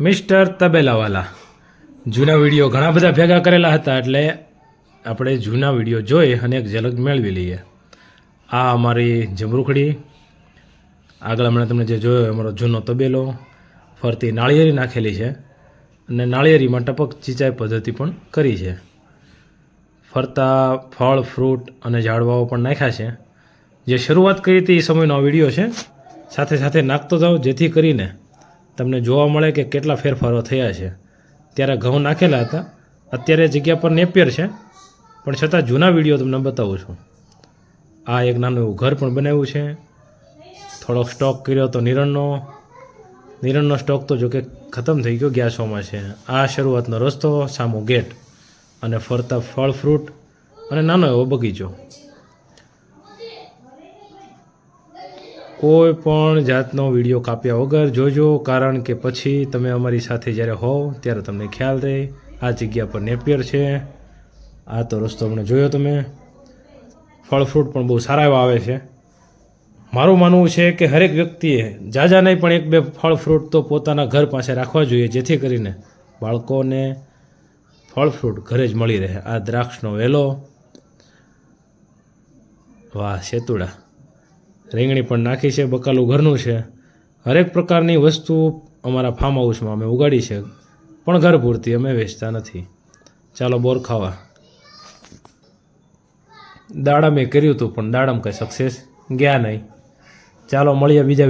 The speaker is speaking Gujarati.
મિસ્ટર તબેલાવાલા, જૂના વીડિયો ઘણા બધા ભેગા કરેલા હતા એટલે આપણે જૂના વીડિયો જોઈ અને એક ઝલક મેળવી લઈએ. આ અમારી જમરૂખડી. આગળ હમણાં તમને જે જોયો અમારો જૂનો તબેલો, ફરતી નાળિયેરી નાખેલી છે અને નાળિયેરીમાં ટપક સિંચાઈ પદ્ધતિ પણ કરી છે. ફરતા ફળ, ફ્રૂટ અને ઝાડવાઓ પણ નાખ્યા છે. જે શરૂઆત કરી હતી એ સમયનો વીડિયો છે. સાથે સાથે નાખતો જાઓ જેથી કરીને તમને જોવા મળે કે કેટલા ફેરફારો થયા છે. ત્યારે ઘઉં નાખેલા હતા. અત્યારે જગ્યા પર નેપિયર છે. પણ છતાં જૂના વીડિયો તમને બતાવું છું. આ એક નાનું એવું ઘર પણ બનાવ્યું છે. થોડોક સ્ટોક કર્યો તો નિરણનો. નિરણનો સ્ટોક તો જોકે ખતમ થઈ ગયો ગેસોમાં છે. આ શરૂઆતનો રસ્તો, સામો ગેટ અને ફરતા ફળ, ફ્રૂટ અને નાનો એવો બગીચો. કોઈ પણ જાતનો વીડિયો કાપ્યા વગર જોજો, કારણ કે પછી તમે અમારી સાથે જ્યારે હોવ, ત્યારે તમને ખ્યાલ રહે. આ જગ્યા પર નેપિયર છે. આ તો રસ્તો હમણાં જોયો તમે. ફળ ફ્રૂટ પણ બહુ સારા એવા આવે છે. મારું માનવું છે કે હરેક વ્યક્તિએ જાજા નહીં પણ એક બે ફળ ફ્રૂટ તો પોતાના ઘર પાસે રાખવા જોઈએ, જેથી કરીને બાળકોને ફળ ફ્રૂટ ઘરે જ મળી રહે. આ દ્રાક્ષનો વેલો. વાહ સેતુડા રીંગણી પણ નાખી છે, બકાલું ઘરનું છે. હરેક પ્રકારની વસ્તુ અમારા ફાર્મ હાઉસમાં અમે ઉગાડી છે, પણ ઘર પૂરતી અમે વેચતા નથી. ચાલો બોર ખાવા. દાડા મેં કર્યું હતું પણ દાડામાં કંઈ સક્સેસ ગયા નહીં. ચાલો મળીએ બીજા